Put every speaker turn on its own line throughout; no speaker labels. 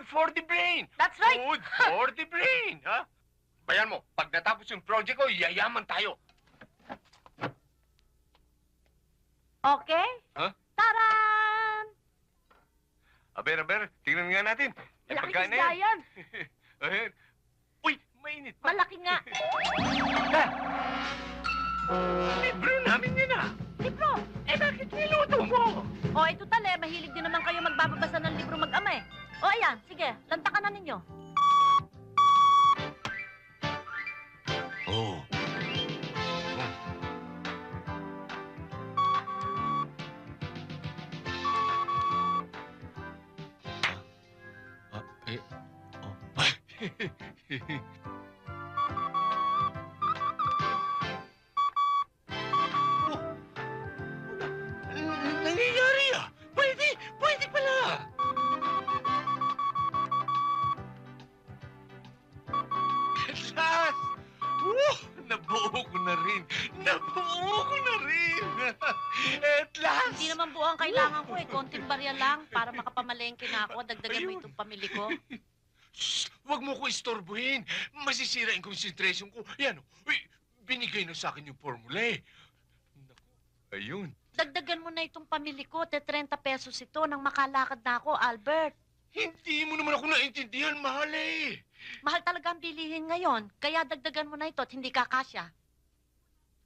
Food for the brain.
That's right.
Food for the brain, ha? Bayan mo, pag natapos yung project ko, yayaman tayo.
Okay?
Huh?
Taran!
Aber, aber, tingnan nga natin. Eh,
Malaking
pagkain na
isda
yan.
yan.
Ayan. Uy, mainit pa.
Malaki nga.
Libro namin yun, ah.
Libro.
Eh, bakit niluto mo?
O, ito tali. Mahilig din naman kayo magbababasa ng. O, ayan. Sige. Lantakan na ninyo.
Oo. Ah, eh, oh. Oh. Nabuo ko na rin! Nabuo ko na rin! At last!
Hindi naman buo ang kailangan ko eh. Konting barya lang para makapamalengke na ako. Dagdagan mo
Ayun.
itong pamili ko.
Shh! Huwag mo ko istorbohin. Masisira yung concentration ko. Yan. Uy, binigay na sa akin yung formula eh. Naku, ayun.
Dagdagan mo na itong pamili ko. Te 30 pesos ito nang makalakad na ako, Albert.
Hindi mo naman ako naintindihan, mahal eh.
Mahal talaga ang bilihin ngayon. Kaya dagdagan mo na ito at hindi kakasya.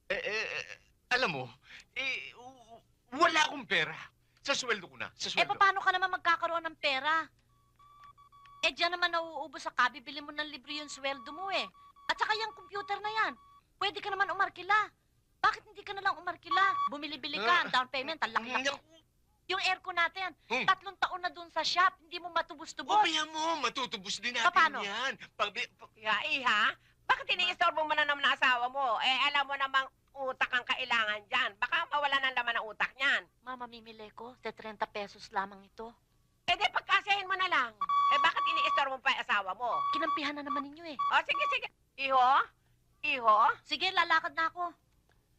Eh, eh, eh, alam mo, eh, w- wala akong pera. Sa sweldo ko na, sa
Eh,
sweldo.
paano ka naman magkakaroon ng pera? Eh, diyan naman nauubos sa kabibili mo ng libre yung sweldo mo eh. At saka yung computer na yan. Pwede ka naman umarkila. Bakit hindi ka na lang umarkila? Bumili-bili ka,
Ah.
ang down payment, ang laki-laki.
Naku,
Yung aircon natin,
Hmm.
tatlong taon na dun sa shop, hindi mo matubos-tubos.
Mamaya mo, matutubos din natin
Paano?
yan. Pag, pag,
Ya, iha, bakit iniistorbo mo na naman ang asawa mo? Eh, alam mo namang utak ang kailangan dyan. Baka mawala ng laman ng utak niyan.
Mama, mimili ko. Te 30 pesos lamang ito.
Eh, di pagkasahin mo na lang. Eh, bakit iniistorbo mo pa yung asawa mo?
Kinampihan na naman ninyo eh.
O, sige, sige. Iho? Iho?
Sige, lalakad na ako.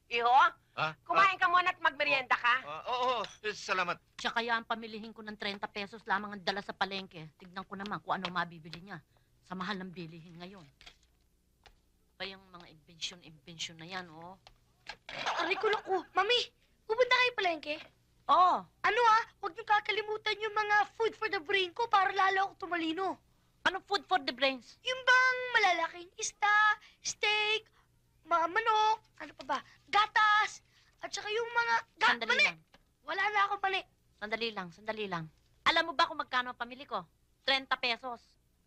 Iho?
ah,
Kumain ka muna at magmerienda ka.
ah, ah, oo, eh, salamat.
Siya kaya ang pamilihin ko ng 30 pesos lamang ang dala sa palengke. Tignan ko naman kung ano mabibili niya. Sa mahal ng bilihin ngayon. Pa yung mga imbensyon-imbensyon na yan, oh.
Aray ko naku, Mami, pupunta kayo palengke?
Oh,
Ano ah, huwag niyo kakalimutan yung mga food for the brain ko para lalo ako tumalino.
anong food for the brains?
Yung bang malalaking isda, steak, mga manok, ano pa ba, gatas, at saka yung mga... Ga
Sandali
mali!
lang.
Wala na ako mali.
Sandali lang, sandali lang. Alam mo ba kung magkano ang pamili ko? 30 pesos.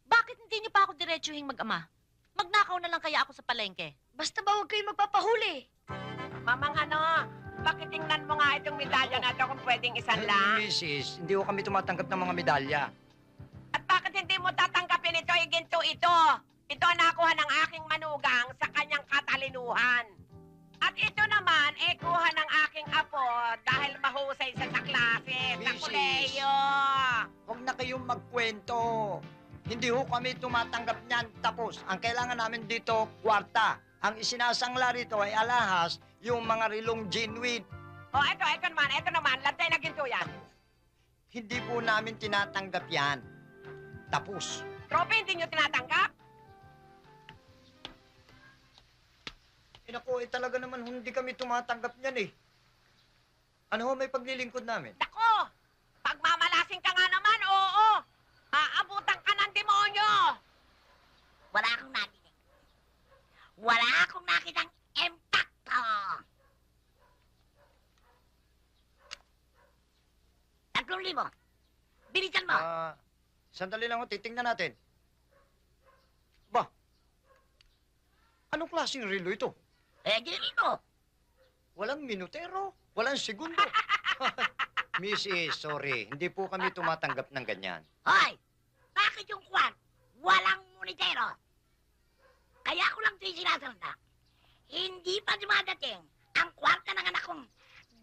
Bakit hindi niyo pa ako diretsuhing mag-ama? Magnakaw na lang kaya ako sa palengke.
Basta ba huwag kayo magpapahuli?
Mamang ano, pakitingnan mo nga itong medalya na ito kung pwedeng isan lang.
Mrs., hindi ko kami tumatanggap ng mga medalya.
At bakit hindi mo tatanggapin ito, iginto ito? Ito nakuha ng aking manugang sa kanyang katalinuhan. At ito naman, eh, kuha ng aking apo dahil mahusay sa sa klase, sa
Mrs.
kuleyo.
Huwag na kayong magkwento. Hindi ho kami tumatanggap niyan. Tapos, ang kailangan namin dito, kwarta. Ang isinasangla rito ay alahas, yung mga rilong genuine.
O, ito, ito naman, ito naman, lantay na ginto yan.
Hindi po namin tinatanggap yan. Tapos.
Trope, hindi nyo tinatanggap?
Eh naku, eh talaga naman hindi kami tumatanggap niyan eh. Ano ho, may paglilingkod namin?
Dako! Pagmamalasing ka nga naman, oo! Aabutan ka ng demonyo!
Wala akong narinig. Wala akong nakitang impacto. Tatlong libo. Bilisan mo.
Ah, sandali lang ho, titingnan natin. Ba? Anong klaseng relo ito?
Eh.
Walang minutero, walang segundo. Mrs., sorry, hindi po kami tumatanggap ng ganyan.
Hoy, bakit yung kwan? Walang monitero. Kaya ko lang ito'y sinasalda. Hindi pa dumadating ang kwarta ng anak kong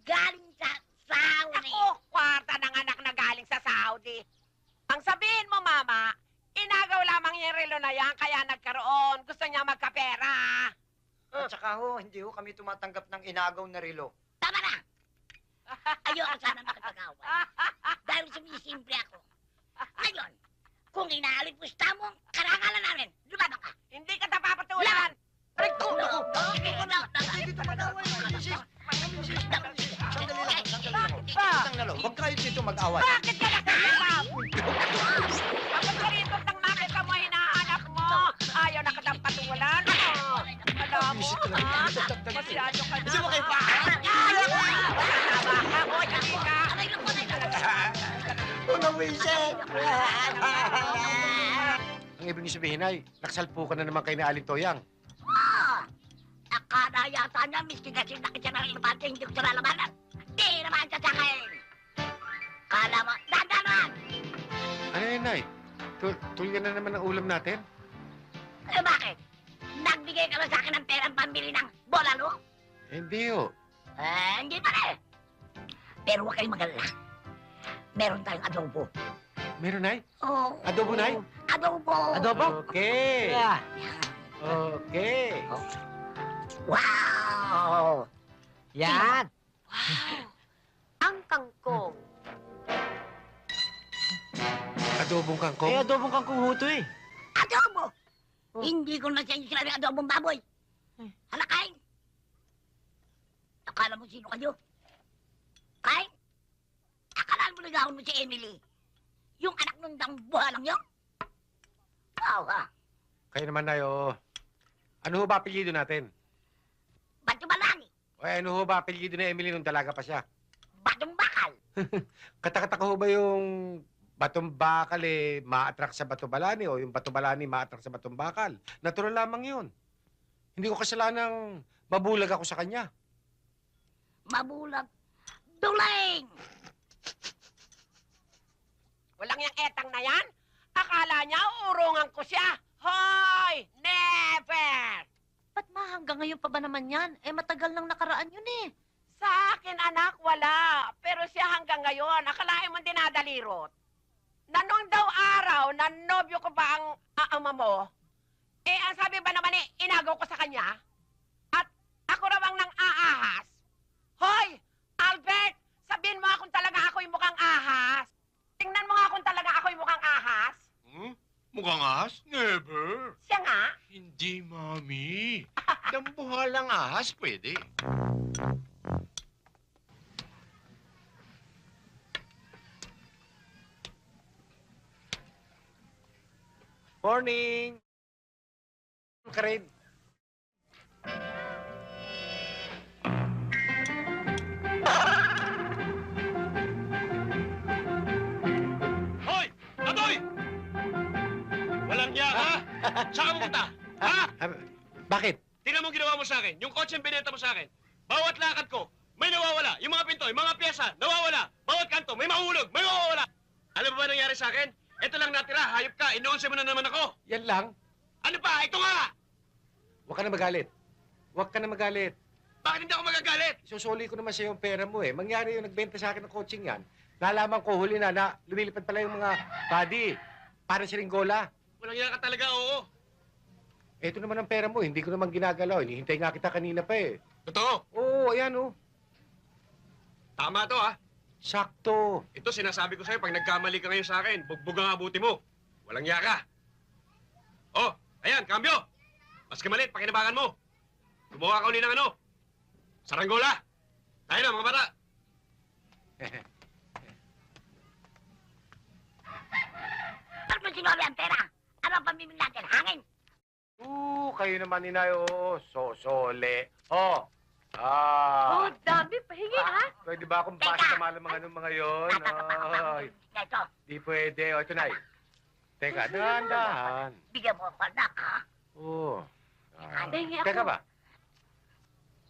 galing sa Saudi.
Ako, kwarta ng anak na galing sa Saudi. Ang sabihin mo, Mama, inagaw lamang yung relo na yan, kaya nagkaroon. Gusto niya magkapera.
At saka ho, hindi ho kami tumatanggap ng inagaw na relo.
Tama na! Ayoko sana makipag-away. Dahil sumisimple ako. Ngayon, kung
inaalipusta mo ang karangalan namin,
lumabang ka. Hindi ka napapatulan! Aray ko! Naku! Sige, na! Hindi dito mag-away, Misis!
Sandali lang,
sandali
lang. Huwag kayo
dito mag-away. Bakit ka
Visit!
Ang ibig niyo sabihin ay, nakasalpo ka na naman kay na Aling Toyang.
Ah! Akala yata niya, miski kasi nakita ng elefante, hindi ko siya lalabanan. Di naman siya sa akin. Kala mo, dandanan!
Ano yun, Nay? Tul tulyan na naman ang ulam natin.
Eh bakit? Nagbigay ka na sa akin ng perang pambili ng bolalo?
Hindi ho.
Eh, hindi pa rin. Pero huwag kayong magalala. Meron tayong adobo.
Meron, Nay?
Oh,
Adobo, Nay?
adobo.
Okay. Okay.
Wow!
Yan.
Ang kangkong.
Adobong kangkong.
adobong kang kuhuto eh.
Adobo! Hindi ko na siya yung sinabi adobong baboy. Hala, kain! Akala mo sino kayo? Kain? Akala mo si Emily? Yung anak nung dang buha lang yun? Wow, ha?
Kayo naman, Nay, oo. Ano ho ba apelyido natin?
Ba't yung balani?
O ano ho ba apelyido na Emily nung dalaga pa siya?
Ba't yung bakal?
Katakataka ho ba yung batong bakal eh ma-attract sa bato balani o yung bato balani ma-attract sa batong bakal? Natural lamang yun. Hindi ko kasalanang mabulag ako sa kanya.
Mabulag. Duling!
Walang yung etang na yan? Akala niya uurungan ko siya. Hoy! Never!
Ba't ma, hanggang ngayon pa ba naman yan? Eh, matagal nang nakaraan yun eh.
Sa akin, anak, wala. Pero siya hanggang ngayon, akalain mo dinadalirot. Na nung daw araw, na nobyo ko ba ang aama mo, eh, ang sabi ba naman eh, inagaw ko sa kanya? At ako raw ang nang aahas? Hoy! Albert! Sabihin mo nga kung talaga ako'y mukhang ahas. Tingnan mo nga kung talaga ako'y mukhang ahas.
Hmm? Mukhang ahas? Never.
Siya nga.
Hindi, Mami. Dambuhalang ahas, pwede.
Morning! Karin.
Niya, ha? Saan ka pupunta? Ha?
Bakit?
Tingnan mo ang ginawa mo sa akin. Yung kotse binenta mo sa akin. Bawat lakad ko, may nawawala. Yung mga pinto, yung mga pyesa, nawawala. Bawat kanto, may mahulog, may mawawala. Alam mo ba nangyari sa akin? Ito lang natira, hayop ka. Inuunsa mo na naman ako.
Yan lang.
Ano pa? Ito nga!
Huwag ka na magalit. Huwag ka na magalit.
Bakit hindi ako magagalit?
Isusuli ko naman sa yung pera mo eh. Mangyari yung nagbenta sa akin ng coaching yan. Nalaman ko huli na na lumilipad pala yung mga body. Para si Ringola.
Walang yan ka talaga, oo.
Ito naman ang pera mo. Hindi ko naman ginagalaw. Hinihintay nga kita kanina pa eh.
Totoo.
Oo, ayan oh.
Tama to, ha?
Sakto.
Ito sinasabi ko sa'yo, pag nagkamali ka ngayon sa akin, bugbog ang abuti mo. Walang iya ka. Oh, ayan, kambyo. Maski malit, pakinabangan mo. Gumawa ka uli ng ano? Saranggola. Tayo na, mga bata.
Ba't mo sinabi ang pera? Ano ang pamimili natin? Hangin?
Oo, kayo naman inay. Oo, sosole. Oh. Ah.
dami. Pahingi, ha?
Pwede ba akong basta malamangan ng mga yon? Ay,
Ito,
di pwede. O, ito na. Teka, dahan-dahan.
bigyan mo ako, anak, ha?
Oo. Ah,
Pahingi
Teka ba?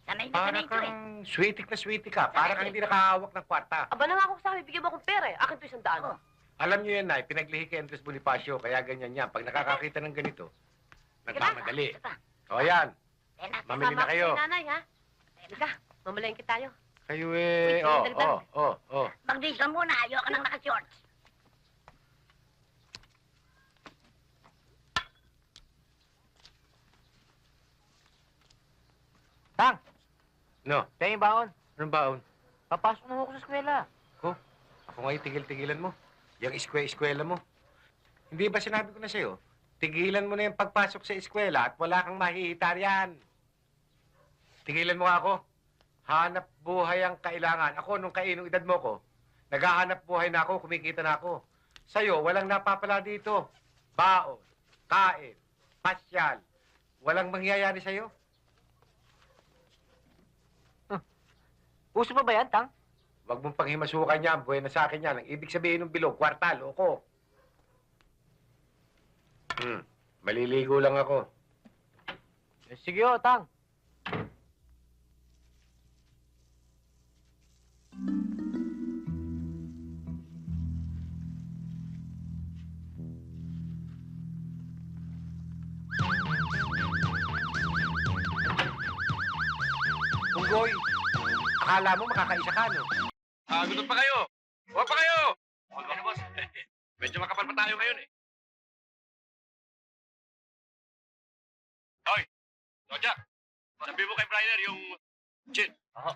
Sanay na
Para
sanay ko eh.
kang sweetik na sweetik ka. Para kang hindi nakahawak ng kwarta.
Aba na nga ako sabi, bigyan mo akong pera eh. Akin to isang daan.
Oh.
Alam niyo yan, Nay, pinaglihi kay Andres Bonifacio, kaya ganyan yan. Pag nakakakita ng ganito, nagmamadali.
Pa.
O yan,
na.
mamili na kayo.
nanay, ha? Halika, mamalengke tayo.
Kayo eh,
Wait,
oh,
dagdag.
oh, oh, oh.
Mag-dis ka muna, ayoko nang naka-shorts.
Tang,
No,
tayo yung baon.
anong baon?
Papasok na ako sa eskwela.
Ako nga tigil-tigilan mo. Yung eskwela mo. Hindi ba sinabi ko na sa'yo? Tigilan mo na yung pagpasok sa eskwela at wala kang mahihita. Tigilan mo nga ako. Hanap buhay ang kailangan. Ako, nung kainong edad mo ko, Naghahanap buhay na ako, kumikita na ako. Sa'yo, walang napapala dito. Baon, kain, pasyal. Walang mangyayari sa'yo.
Uso pa ba yan, Tang?
Huwag mong panghimasukan yan. Buhay na sa akin yan. Ang ibig sabihin ng bilog, kwartal, loko. Hmm. Maliligo lang ako.
Eh, Sige o, Tang.
Punggoy, akala mo makakaisa ka, no?
Ah, gutom pa kayo. Huwag pa kayo. Ano, boss? Medyo makapal pa tayo ngayon eh. Hoy! Roger! Sabi mo kay Brian yung cheat.
Aha.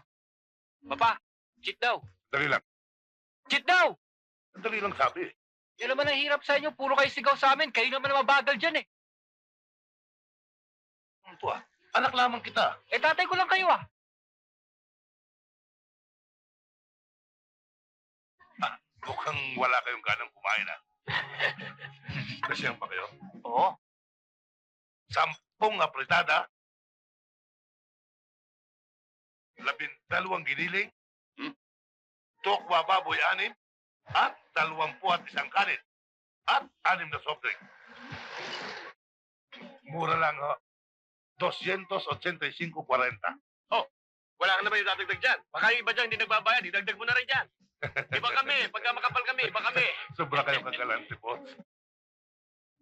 Papa, cheat daw.
Dali lang.
Cheat daw!
Dali lang sabi.
Yan naman ang hirap sa inyo. Puro kayo sigaw sa amin. Kayo naman ang mabagal dyan eh.
Ano to ah? Anak lamang kita.
Eh, tatay ko lang kayo ah.
Mukhang wala kayong ganang kumain ah. Nasiyang pa kayo?
Oo.
Sampung apretada. Labindalawang giniling.
Hmm?
Tokwa baboy anim. At dalawampu at isang kanin. At anim na soft drink. Mura lang ho. 285.40.
Wala ka naman yung dadagdag dyan. Baka yung iba dyan hindi nagbabayad, idagdag mo na rin dyan. Iba kami, pagka makapal kami, iba kami.
Sobra kayong kagalante po.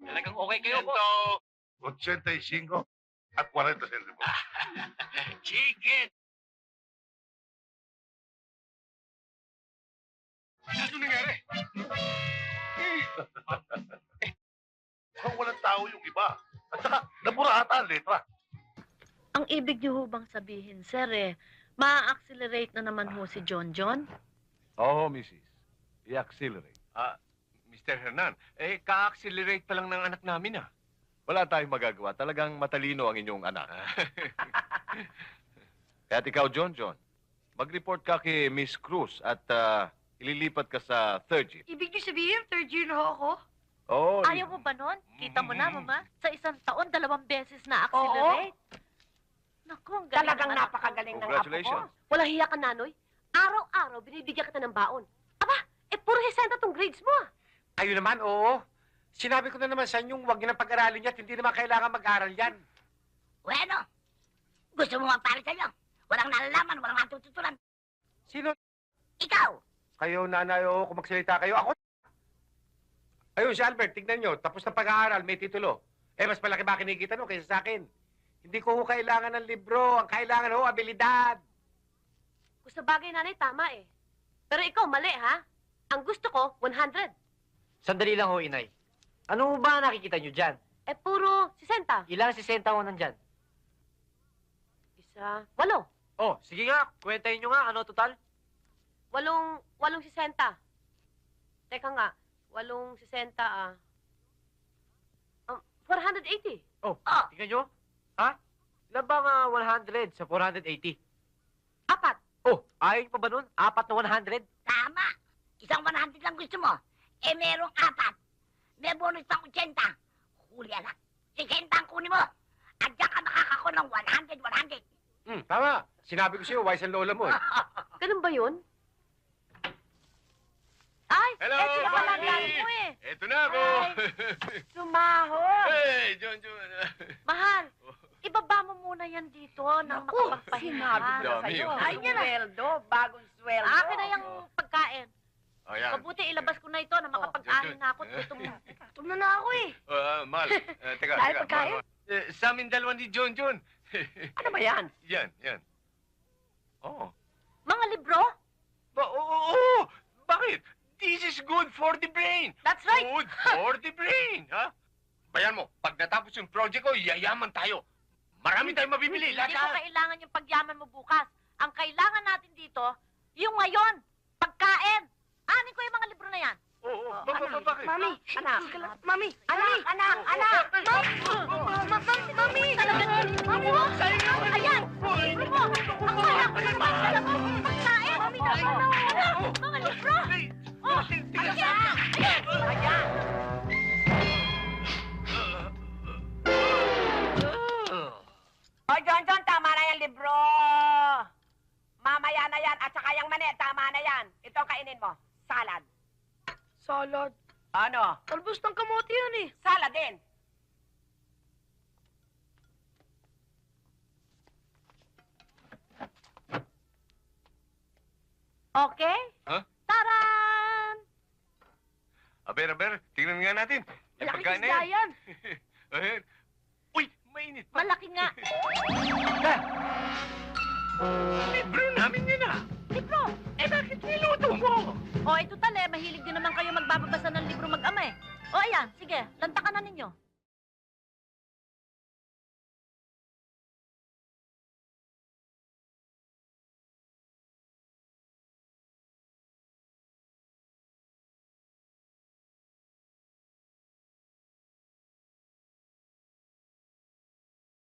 Talagang okay kayo po.
Ito,
85 at 40 centimos.
chicken. Ano nangyari?
Mukhang walang tao yung iba. At saka, nabura ata ang letra.
Ang ibig niyo ho bang sabihin, sir, eh, ma-accelerate na naman ho si John John?
Oo, Mrs. I-accelerate.
Ah, Mr. Hernan,
Eh, ka-accelerate pa lang ng anak namin, ah. Wala tayong magagawa. Talagang matalino ang inyong anak. Kaya't ikaw, John John, mag-report ka kay Miss Cruz at ah, ililipat ka sa third year.
Ibig niyo sabihin, third year na ho ako?
Oo.
Ayaw mo ba nun? Kita mo na,
Mm.
mama. Sa isang taon, dalawang beses na accelerate. Naku, ang galing
Talagang
ng anak ko.
napakagaling ng apo ko.
Congratulations.
Walang hiya ka, Nanoy. Araw-araw, binibigyan kita ng baon. Aba, eh puro hisenta tong grades mo ah.
Kayo naman, oo. Sinabi ko na naman sa inyo, huwag niyo nang pag-aralin yan. at Hindi naman kailangan mag-aral yan.
Bueno, gusto mo nga para sa'yo. Walang nalalaman, walang matututulan.
Sino?
Ikaw!
Kayo, nanay, oo, kung magsalita kayo. Ako. Ayun, si Albert, tignan nyo. Tapos na pag-aaral, may titulo. Eh, mas malaki ba kinikita no kaysa sa akin? Hindi ko ho kailangan ng libro. Ang kailangan ho, abilidad.
Kung sa bagay, Nanay, tama eh. Pero ikaw, mali ha? Ang gusto ko, 100.
Sandali lang ho, inay. Ano ba nakikita nyo dyan?
Eh puro 60.
Ilang sisenta ho nandyan?
Isa, walo.
Oh, sige nga. Kwentahin nyo nga. Ano total?
Walong, walong 60. Teka nga, walong 60 ah. Um, 480.
Oh,
Oh.
tingnan nyo. Ha? Ilan ba nga 100 sa 480?
Apat.
Oh, ayaw pa ba nun? Apat na 100?
Tama! Isang 100 lang gusto mo. Eh, merong apat. May bonus pang 80. Huli anak. 60 ang kunin mo. At diyan ka makakako ng 100, 100.
Hmm, tama. Sinabi ko sa'yo, wise ang lola mo eh.
Ganun ba yun?
Ay,
Hello,
eh, sila pala galing mo eh.
eto na ako.
Sumahod.
hey, John John.
Mahal, muna yan dito nang makapagpahinga.
Sinabi ko na
Dami,
sa'yo.
oh.
Ay, sweldo. Bagong sweldo.
Akin na yung pagkain.
Oh, yan.
Mabuti ilabas ko na ito na makapag-ahin na ako. Gutom mo.
Gutom na na ako eh.
Ah, mahal. Eh, teka,
Dahil
teka.
pagkain?
mahal. Eh, sa amin dalawa ni John John.
Ano ba yan?
yan, yan. Oh.
Mga libro?
Ba, oo, oo, oo. Bakit? This is good for the brain.
That's right.
Good for the brain, ha? Bayan mo, pag natapos yung project ko, yayaman tayo. Marami tayong mabibili.
Hindi ko kailangan yung pagyaman mo bukas. Ang kailangan natin dito, yung ngayon, pagkain. Anin ko yung mga libro na yan.
Oo, oo. Oh,
mami,
anak.
Mami,
anak, anak, anak.
Mami,
talaga. Mami, ayan. Libro mo. Ang kaya ko naman talaga. Pagkain. Mami, anak. Mga libro. Oh, ayan. Ayan. Ayan.
Salad.
Salad.
Ano?
Talbos ng kamote yan eh.
Salad din.
Okay?
Huh?
Taran!
Aber, aber, tingnan nga natin. May
Malaking
pagkain na
isda
yan.
yan.
Ayan. Uy, mainit pa.
Malaki nga.
Libro namin yun ah.
O, ito tale, mahilig din naman kayo magbababasa ng libro mag-ama eh. O, ayan, sige, lantakan na ninyo.